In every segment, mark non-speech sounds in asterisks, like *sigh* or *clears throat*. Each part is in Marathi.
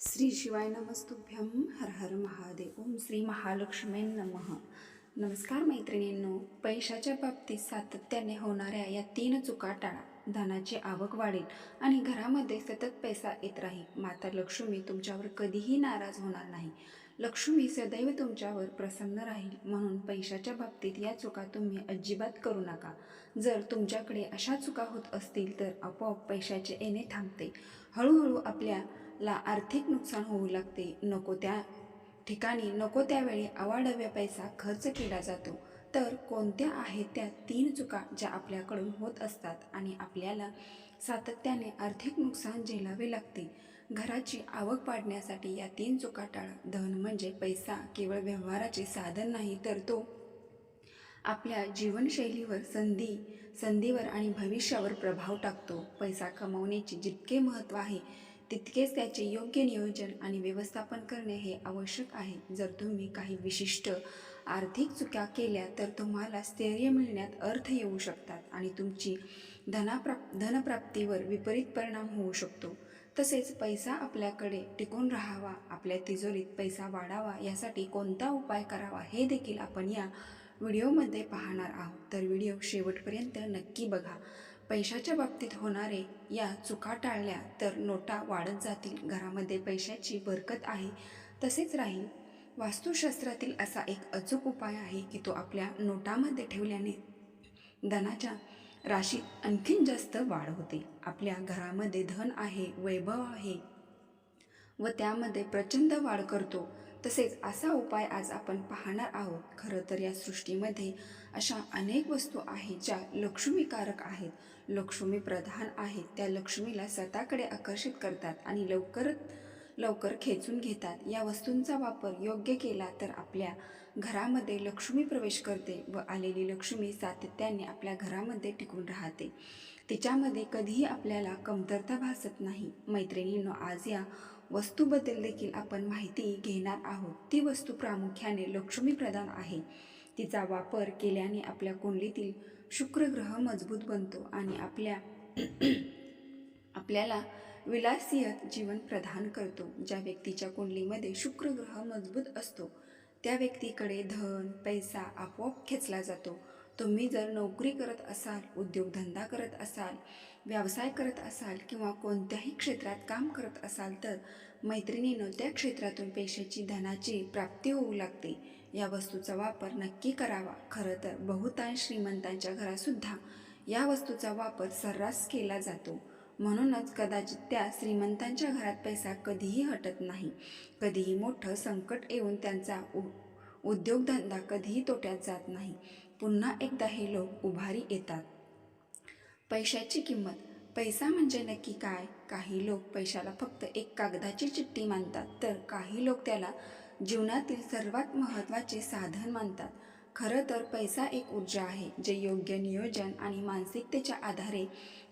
श्री शिवाय नमस्तुभ्यम हर हर महादेव। ओम श्री महालक्ष्मी नमः। नमस्कार मैत्रिणींनो पैशाच्या बाबतीत सातत्याने होणाऱ्या या तीन चुका टाळा. धनाची आवक वाढेल आणि घरामध्ये सतत पैसा येत राहील. माता लक्ष्मी तुमच्यावर कधीही नाराज होणार नाही. लक्ष्मी सदैव तुमच्यावर प्रसन्न राहील. म्हणून पैशाच्या बाबतीत या चुका तुम्ही अजिबात करू नका. जर तुमच्याकडे अशा चुका होत असतील तर आपोआप पैशाचे येणे थांबते. हळूहळू आपल्या ला आर्थिक नुकसान होऊ लागते. नको त्या ठिकाणी नको त्यावेळी अवाढव्य पैसा खर्च केला जातो. तर कोणत्या आहेत त्या तीन चुका ज्या आपल्याकडून होत असतात आणि आपल्याला सातत्याने आर्थिक नुकसान झेलावे लागते? घराची आवक पाडण्यासाठी या तीन चुका टाळा. धन म्हणजे पैसा केवळ व्यवहाराचे साधन नाही तर तो आपल्या जीवनशैलीवर संधी संधीवर आणि भविष्यावर प्रभाव टाकतो. पैसा कमवण्याचे जितके महत्त्व आहे तितकेच त्याचे योग्य नियोजन आणि व्यवस्थापन करणे हे आवश्यक आहे. जर तुम्ही काही विशिष्ट आर्थिक चुक्या केल्या तर तुम्हाला स्थैर्य मिळण्यात अर्थ येऊ शकतात आणि तुमची धनाप्राप धनप्राप्तीवर विपरीत परिणाम होऊ शकतो. तसेच पैसा आपल्याकडे टिकून राहावा आपल्या तिजोरीत पैसा वाढावा यासाठी कोणता उपाय करावा हे देखील आपण या व्हिडिओमध्ये पाहणार आहोत. तर व्हिडिओ शेवटपर्यंत नक्की बघा. पैशाच्या बाबतीत होणारे या चुका टाळल्या तर नोटा वाढत जातील. घरामध्ये पैशाची बरकत आहे तसेच राहील. वास्तुशास्त्रातील असा एक अचूक उपाय आहे की तो आपल्या नोटामध्ये ठेवल्याने धनाच्या राशीत आणखीन जास्त वाढ होते. आपल्या घरामध्ये धन आहे वैभव आहे व त्यामध्ये प्रचंड वाढ करतो. तसेच असा उपाय आज आपण पाहणार आहोत. खरं तर या सृष्टीमध्ये अशा अनेक वस्तू आहेत ज्या लक्ष्मीकारक आहेत. लक्ष्मी प्रधान आहेत. त्या लक्ष्मीला स्वतःकडे आकर्षित करतात आणि लवकरच लवकर खेचून घेतात. या वस्तूंचा वापर योग्य केला तर आपल्या घरामध्ये लक्ष्मी प्रवेश करते व आलेली लक्ष्मी सातत्याने आपल्या घरामध्ये टिकून राहते. तिच्यामध्ये कधीही आपल्याला कमतरता भासत नाही. मैत्रिणींनो आज या वस्तूबद्दल देखील आपण माहिती घेणार आहोत. ती वस्तू प्रामुख्याने लक्ष्मीप्रधान आहे. तिचा वापर केल्याने आपल्या कुंडलीतील शुक्र ग्रह मजबूत बनतो आणि आपल्या *clears throat* आपल्याला विलासीय जीवन प्रदान करतो. ज्या व्यक्तीच्या कुंडलीमध्ये शुक्र ग्रह मजबूत असतो त्या व्यक्तीकडे धन पैसा आपोआप खेचला जातो. तुम्ही जर नोकरी करत असाल उद्योगधंदा करत असाल व्यवसाय करत असाल किंवा कोणत्याही क्षेत्रात काम करत असाल तर मैत्रिणीनं त्या क्षेत्रातून पैशाची धनाची प्राप्ती होऊ लागते. या वस्तूचा वापर नक्की करावा. खरं तर बहुतांश श्रीमंतांच्या घरातसुद्धा या वस्तूचा वापर सर्रास केला जातो. म्हणूनच कदाचित त्या श्रीमंतांच्या घरात पैसा कधीही हटत नाही. कधीही मोठं संकट येऊन त्यांचा उ उद्योगधंदा कधीही तोट्यात जात नाही. पुन्हा एकदा हे लोक उभारी येतात. पैशाची किंमत. पैसा म्हणजे नक्की काय? काही लोक पैशाला फक्त एक कागदाची चिठ्ठी मानतात तर काही लोक त्याला जीवनातील सर्वात महत्त्वाचे साधन मानतात. खरं तर पैसा एक ऊर्जा आहे जे योग्य नियोजन आणि मानसिकतेच्या आधारे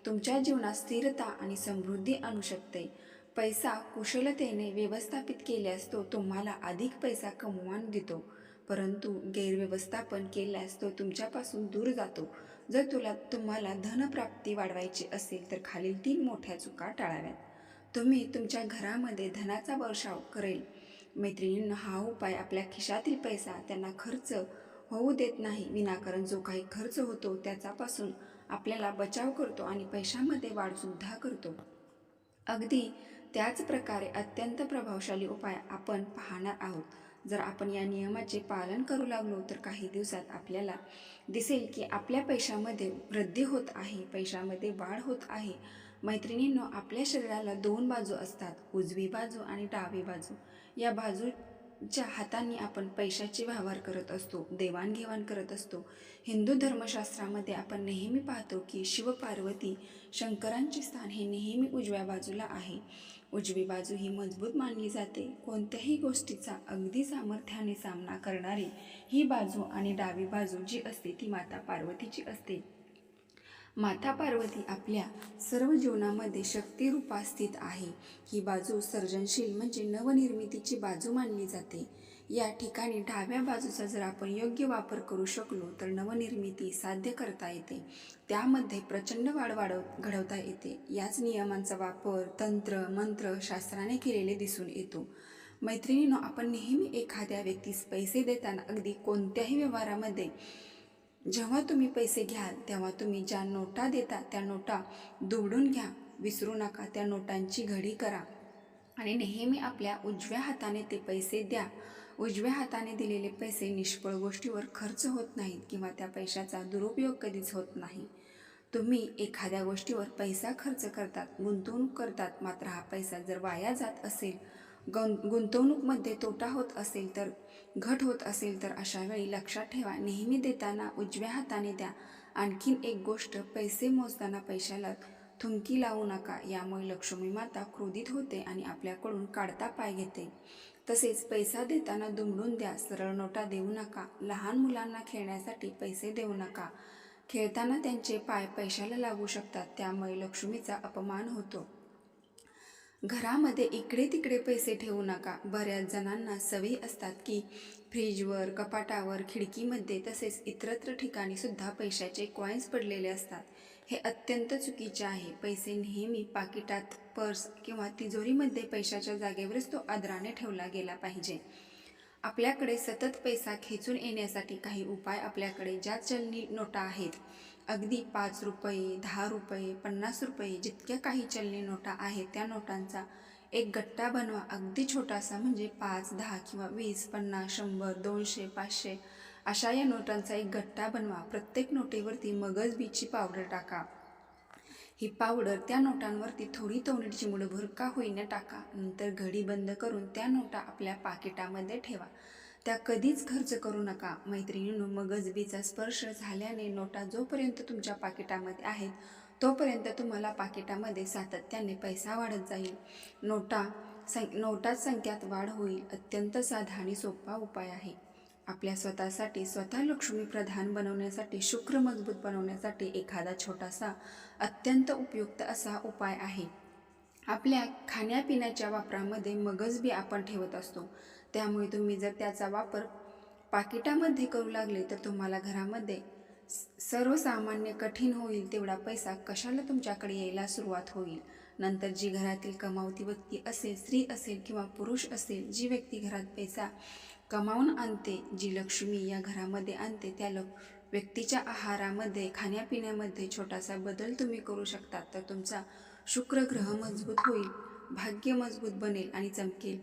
तुमच्या जीवनात स्थिरता आणि समृद्धी आणू शकते. पैसा कुशलतेने व्यवस्थापित केल्यास तो तुम्हाला अधिक पैसा कमवून देतो. परंतु गैरव्यवस्थापन केल्यास तो तुमच्यापासून दूर जातो. जर तुला तुम्हाला धनप्राप्ती वाढवायची असेल तर खालील तीन मोठ्या चुका टाळाव्यात. तुम्ही तुमच्या घरामध्ये धनाचा वर्षाव करेल. मैत्रिणींना हा उपाय आपल्या खिशातील पैसा त्यांना खर्च होऊ देत नाही. विनाकारण जो काही खर्च होतो त्याच्यापासून आपल्याला बचाव करतो आणि पैशामध्ये वाढसुद्धा करतो. अगदी त्याच प्रकारे अत्यंत प्रभावशाली उपाय आपण पाहणार आहोत. जर आपण या नियमाचे पालन करू लागलो तर काही दिवसात आपल्याला दिसेल की आपल्या पैशामध्ये वृद्धी होत आहे पैशामध्ये वाढ होत आहे. मैत्रिणींनो आपल्या शरीराला दोन बाजू असतात उजवी बाजू आणि डावी बाजू. या बाजूच्या हातांनी आपण पैशाचे व्यवहार करत असतो देवाणघेवाण करत असतो. हिंदू धर्मशास्त्रामध्ये आपण नेहमी पाहतो की शिवपार्वती शंकरांचे स्थान हे नेहमी उजव्या बाजूला आहे. उजवी बाजू ही मजबूत मानली जाते. कोणत्याही गोष्टीचा अगदी सामर्थ्याने सामना करणारी ही बाजू आणि डावी बाजू जी असते ती माता पार्वतीची असते. माता पार्वती आपल्या सर्व जीवनामध्ये शक्तिरूपा स्थित आहे. ही बाजू सर्जनशील म्हणजे नवनिर्मितीची बाजू मानली जाते. या ठिकाणी डाव्या बाजूचा जर आपण योग्य वापर करू शकलो तर नवनिर्मिती साध्य करता येते. त्यामध्ये प्रचंड वाढ वाढव घडवता येते. याच नियमांचा वापर तंत्र मंत्र शास्त्राने केलेले दिसून येतो. मैत्रिणीनो आपण नेहमी एखाद्या व्यक्तीस पैसे देताना अगदी कोणत्याही व्यवहारामध्ये जेव्हा तुम्ही पैसे घ्याल तेव्हा तुम्ही ज्या नोटा देता त्या नोटा दुवडून घ्या विसरू नका त्या नोटांची घडी करा. आणि नेहमी आपल्या उजव्या हाताने ते पैसे द्या. उजव्या हाताने दिलेले पैसे निष्फळ गोष्टीवर खर्च होत नाहीत किंवा त्या पैशाचा दुरुपयोग कधीच होत नाही. तुम्ही एखाद्या गोष्टीवर पैसा खर्च करतात गुंतवणूक करतात मात्र हा पैसा जर वाया जात असेल गं गुंतवणूकमध्ये तोटा होत असेल तर घट होत असेल तर अशा वेळी लक्षात ठेवा नेहमी देताना उजव्या हाताने द्या. आणखीन एक गोष्ट पैसे मोजताना पैशाला थुंकी लावू नका यामुळे लक्ष्मी माता क्रोधित होते आणि आपल्याकडून काढता पाय घेते. तसेच पैसा देताना दुमडून द्या सरळ नोटा देऊ नका लहान मुलांना खेळण्यासाठी पैसे देऊ नका. खेळताना त्यांचे पाय पैशाला लागू शकतात त्यामुळे लक्ष्मीचा अपमान होतो. घरामध्ये इकडे तिकडे पैसे ठेवू नका. बऱ्याच जणांना सवयी असतात की फ्रीजवर कपाटावर खिडकीमध्ये तसेच इतरत्र ठिकाणी सुद्धा पैशाचे कॉईन्स पडलेले असतात. हे अत्यंत चुकीचे आहे. पैसे नेहमी पाकिटात पर्स किंवा तिजोरीमध्ये पैशाच्या जागेवरच तो आदराने ठेवला गेला पाहिजे. आपल्याकडे सतत पैसा खेचून येण्यासाठी काही उपाय आपल्याकडे ज्या चलनी नोटा आहेत. अगदी पाच रुपये दहा रुपये पन्नास रुपये जितक्या काही चलनी नोटा आहेत त्या नोटांचा एक गट्टा बनवा. अगदी छोटासा म्हणजे पाच दहा किंवा वीस पन्नास शंभर दोनशे पाचशे अशा या नोटांचा एक गट्टा बनवा. प्रत्येक नोटेवरती मगज बीची पावडर टाका. ही पावडर त्या नोटांवरती थोडी तोंडीची मुठभर का होईना टाका. नंतर घडी बंद करून त्या नोटा आपल्या पाकिटामध्ये ठेवा. त्या कधीच खर्च करू नका. मैत्रिणींनो मगजबीचा स्पर्श झाल्याने नोटा जोपर्यंत तुमच्या पाकिटामध्ये आहेत तोपर्यंत तुम्हाला पाकिटामध्ये सातत्याने पैसा वाढत जाईल. नोटा सं नोटात संख्यात वाढ होईल. अत्यंत साधा आणि सोपा उपाय आहे. आपल्या स्वतःसाठी स्वतः लक्ष्मी प्रधान बनवण्यासाठी शुक्र मजबूत बनवण्यासाठी एखादा छोटासा अत्यंत उपयुक्त असा उपाय आहे. आपल्या खाण्यापिण्याच्या वापरामध्ये मगज बी आपण ठेवत असतो. त्यामुळे तुम्ही जर त्याचा वापर पाकिटामध्ये करू लागले तर तुम्हाला घरामध्ये स- सर्वसामान्य कठीण होईल तेवढा पैसा कशाला तुमच्याकडे यायला सुरुवात होईल. नंतर जी घरातील कमावती व्यक्ती असेल स्त्री असेल किंवा पुरुष असेल जी व्यक्ती घरात पैसा कमावून आणते जी लक्ष्मी या घरामध्ये आणते त्या ल व्यक्तीच्या आहारामध्ये खाण्यापिण्यामध्ये छोटासा बदल तुम्ही करू शकता तर तुमचा शुक्र ग्रह मजबूत होईल भाग्य मजबूत बनेल आणि चमकेल.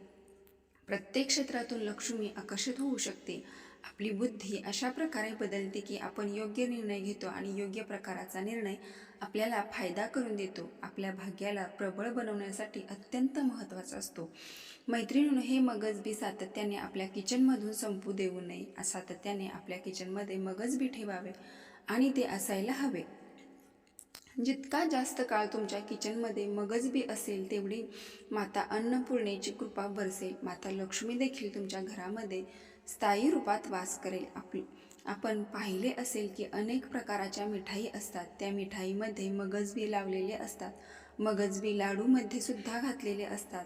प्रत्येक क्षेत्रातून लक्ष्मी आकर्षित होऊ शकते. आपली बुद्धी अशा प्रकारे बदलते की आपण योग्य निर्णय घेतो आणि योग्य प्रकाराचा निर्णय आपल्याला फायदा करून देतो. आपल्या भाग्याला प्रबळ बनवण्यासाठी अत्यंत महत्त्वाचा असतो. मैत्रिणीनं हे मगजबी सातत्याने आपल्या किचनमधून संपू देऊ नये. सातत्याने आपल्या किचनमध्ये मगजबी ठेवावे आणि ते असायला हवे. जितका जास्त काळ तुमच्या किचनमध्ये मगजबी असेल तेवढी माता अन्नपूर्णेची कृपा बरसेल. माता लक्ष्मी देखील तुमच्या घरामध्ये स्थायी रूपात वास करेल. आपली आपण पाहिले असेल की अनेक प्रकाराच्या मिठाई असतात. त्या मिठाईमध्ये मगजबी लावलेले असतात. मगजबी लाडूमध्ये सुद्धा घातलेले असतात.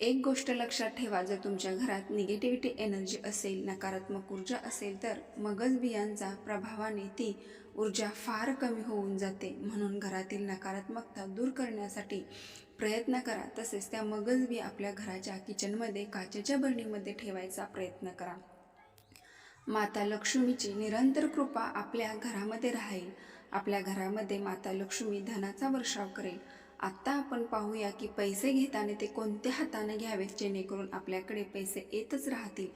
एक गोष्ट लक्षात ठेवा जर तुमच्या घरात निगेटिव्हिटी एनर्जी असेल नकारात्मक ऊर्जा असेल तर मगज बियांचा प्रभावाने ती ऊर्जा फार कमी होऊन जाते. म्हणून घरातील नकारात्मकता दूर करण्यासाठी प्रयत्न करा. तसेच त्या मगजबी आपल्या घराच्या किचनमध्ये काचेच्या बरणीमध्ये ठेवायचा प्रयत्न करा. माता लक्ष्मीची निरंतर कृपा आपल्या घरामध्ये राहील. आपल्या घरामध्ये माता लक्ष्मी धनाचा वर्षाव करेल. आत्ता आपण पाहूया की पैसे घेताना ते कोणत्या हाताने घ्यावेत जेणेकरून आपल्याकडे पैसे येतच राहतील.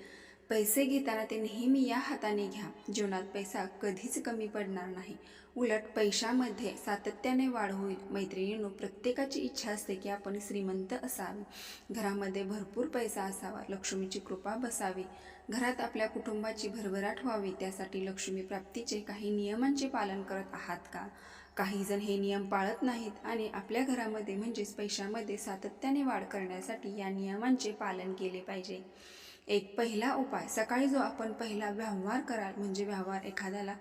पैसे घेताना ते नेहमी या हाताने घ्या. जीवनात पैसा कधीच कमी पडणार नाही. उलट पैशामध्ये सातत्याने वाढ होईल. मैत्रिणींनो प्रत्येकाची इच्छा असते की आपण श्रीमंत असावे. घरामध्ये भरपूर पैसा असावा. लक्ष्मीची कृपा बसावी. घरात आपल्या कुटुंबाची भरभराट व्हावी. त्यासाठी लक्ष्मी प्राप्तीचे काही नियमांचे पालन करत आहात का? काहीजण हे नियम पाळत नाहीत आणि आपल्या घरामध्ये म्हणजेच पैशामध्ये सातत्याने वाढ करण्यासाठी या नियमांचे पालन केले पाहिजे. एक पहिला उपाय सकाळी जो आपण पहिला व्यवहार कराल म्हणजे व्यवहार एखाद्याला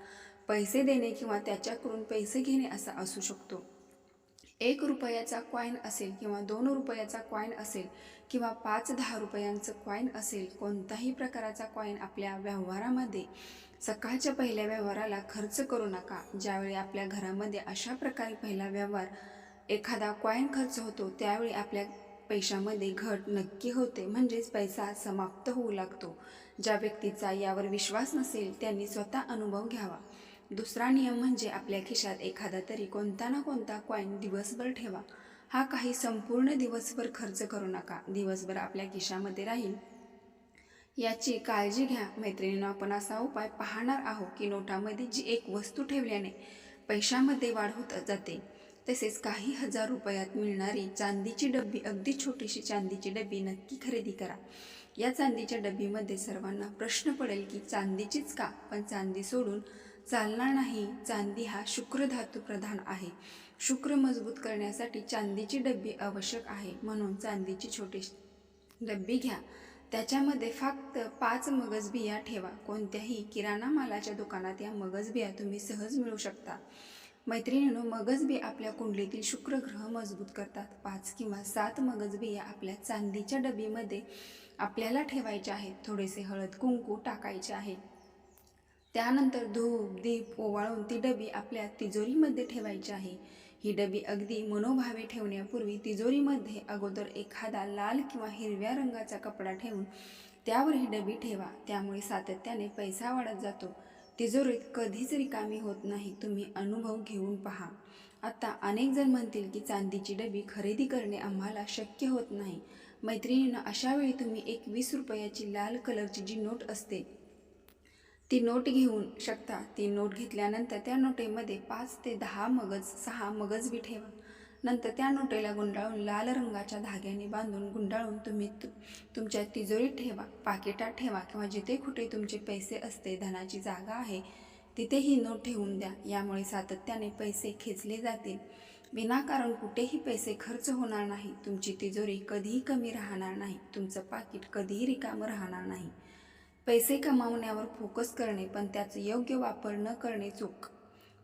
पैसे देणे किंवा त्याच्याकडून पैसे घेणे असा असू शकतो. एक रुपयाचा कॉईन असेल किंवा दोन रुपयाचा कॉईन असेल किंवा पाच दहा रुपयांचं कॉईन असेल कोणताही प्रकाराचा कॉईन आपल्या व्यवहारामध्ये सकाळच्या पहिल्या व्यवहाराला खर्च करू नका. ज्यावेळी आपल्या घरामध्ये अशा प्रकारे पहिला व्यवहार एखादा कॉईन खर्च होतो त्यावेळी आपल्या पैशामध्ये घट नक्की होते म्हणजेच पैसा समाप्त होऊ लागतो. ज्या व्यक्तीचा यावर विश्वास नसेल त्यांनी स्वतः अनुभव घ्यावा. दुसरा नियम म्हणजे आपल्या खिशात एखादा तरी कोणता ना कोणता कॉईन दिवसभर ठेवा. हा काही संपूर्ण दिवसभर खर्च करू नका. दिवसभर आपल्या खिशामध्ये राहील. याची काळजी घ्या. मैत्रिणीनं आपण असा उपाय पाहणार आहोत की नोटामध्ये जी एक वस्तू ठेवल्याने पैशामध्ये वाढ होत जाते. तसेच काही हजार रुपयात मिळणारी चांदीची डब्बी अगदी छोटीशी चांदीची डब्बी नक्की खरेदी करा. या चांदीच्या डब्बीमध्ये सर्वांना प्रश्न पडेल की चांदीचीच का? पण चांदी सोडून चालणार नाही. चांदी हा शुक्र धातू प्रधान आहे. शुक्र मजबूत करण्यासाठी चांदीची डब्बी आवश्यक आहे. म्हणून चांदीची छोटी डब्बी घ्या. त्याच्यामध्ये फक्त पाच मगज बिया ठेवा. कोणत्याही किराणा मालाच्या दुकानात या मगज बिया तुम्ही सहज मिळू शकता. मैत्रिणीनो मगजबी आपल्या कुंडलीतील शुक्र ग्रह मजबूत करतात. पाच किंवा सात मगज आपल्या चांदीच्या डबीमध्ये आपल्याला ठेवायच्या आहेत. थोडेसे हळद कुंकू टाकायचे आहे त्यानंतर धूप दीप ओवाळून ती डबी आपल्या तिजोरीमध्ये ठेवायची आहे. ही डबी अगदी मनोभावे ठेवण्यापूर्वी तिजोरीमध्ये अगोदर एखादा लाल किंवा हिरव्या रंगाचा कपडा ठेवून त्यावर ही डबी ठेवा. त्यामुळे सातत्याने पैसा वाढत जातो. तिजोरीत कधीच रिकामी होत नाही तुम्ही अनुभव घेऊन पहा. आता अनेक जण म्हणतील की चांदीची डबी खरेदी करणे आम्हाला शक्य होत नाही. मैत्रिणींना अशावेळी तुम्ही एक वीस रुपयाची लाल कलरची जी नोट असते ती नोट घेऊन शकता. ती नोट घेतल्यानंतर त्या नोटेमध्ये पाच ते दहा मगज सहा मगज बी ठेवा. नंतर त्या नोटेला गुंडाळून लाल रंगाच्या धाग्याने बांधून गुंडाळून तुम्ही तु तुमच्या तिजोरीत ठेवा पाकिटात ठेवा किंवा जिथे कुठे तुमचे पैसे असते धनाची जागा आहे तिथे ही नोट ठेवून द्या. यामुळे सातत्याने पैसे खेचले जातील. विनाकारण कुठेही पैसे खर्च होणार नाही. तुमची तिजोरी कधीही कमी राहणार नाही. तुमचं पाकिट कधीही रिकामं राहणार नाही. पैसे कमावण्यावर फोकस करणे पण त्याचा योग्य वापर न करणे चूक.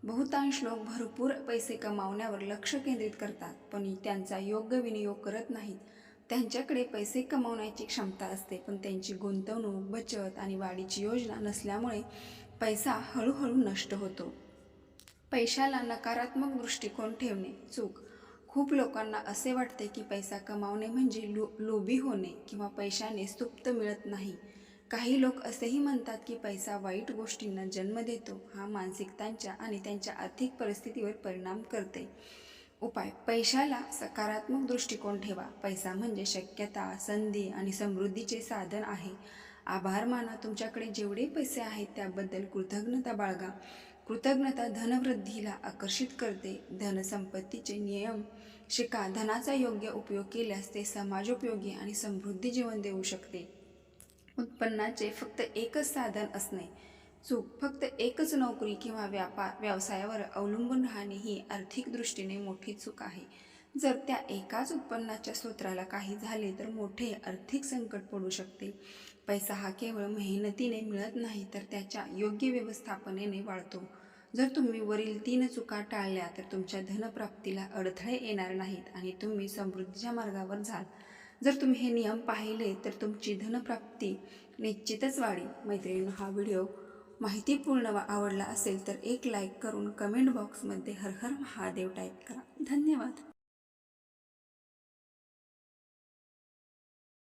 बहुतांश लोक भरपूर पैसे कमावण्यावर लक्ष केंद्रित करतात पण त्यांचा योग्य विनियोग करत नाहीत. त्यांच्याकडे पैसे कमावण्याची क्षमता असते पण त्यांची गुंतवणूक बचत आणि वाढीची योजना नसल्यामुळे पैसा हळूहळू नष्ट होतो. पैशाला नकारात्मक दृष्टिकोन ठेवणे चूक. खूप लोकांना असे वाटते की पैसा कमावणे म्हणजे लो लोभी होणे किंवा पैशाने स्तुप्त मिळत नाही. काही लोक असेही म्हणतात की पैसा वाईट गोष्टींना जन्म देतो हा मानसिकतांच्या आणि त्यांच्या आर्थिक परिस्थितीवर परिणाम करते. उपाय पैशाला सकारात्मक दृष्टिकोन ठेवा. पैसा म्हणजे शक्यता संधी आणि समृद्धीचे साधन आहे. आभार माना तुमच्याकडे जेवढे पैसे आहेत त्याबद्दल कृतज्ञता बाळगा. कृतज्ञता धनवृद्धीला आकर्षित करते. धनसंपत्तीचे नियम शिका धनाचा योग्य उपयोग केल्यास ते समाजोपयोगी आणि समृद्धी जीवन देऊ शकते. उत्पन्नाचे फक्त एकच साधन असणे. चूक फक्त एकच नोकरी किंवा व्यापार व्यवसायावर अवलंबून राहणे ही आर्थिक दृष्टीने मोठी चूक आहे. जर त्या एकाच उत्पन्नाच्या स्रोताला काही झाले तर मोठे आर्थिक संकट पडू शकते. पैसा हा केवळ मेहनतीने मिळत नाही तर त्याच्या योग्य व्यवस्थापनेने वाढतो. जर तुम्ही वरील तीन चुका टाळल्या तर तुमच्या धनप्राप्तीला अडथळे येणार नाहीत आणि तुम्ही समृद्धीच्या मार्गावर जाल. जर तुम्ही हे नियम पाहिले तर तुमची धनप्राप्ती निश्चितच वाढेल. मैत्रिणींनो हा व्हिडिओ माहितीपूर्ण वा आवडला असेल तर एक लाईक करून कमेंट बॉक्समध्ये हर हर महादेव टाईप करा. धन्यवाद.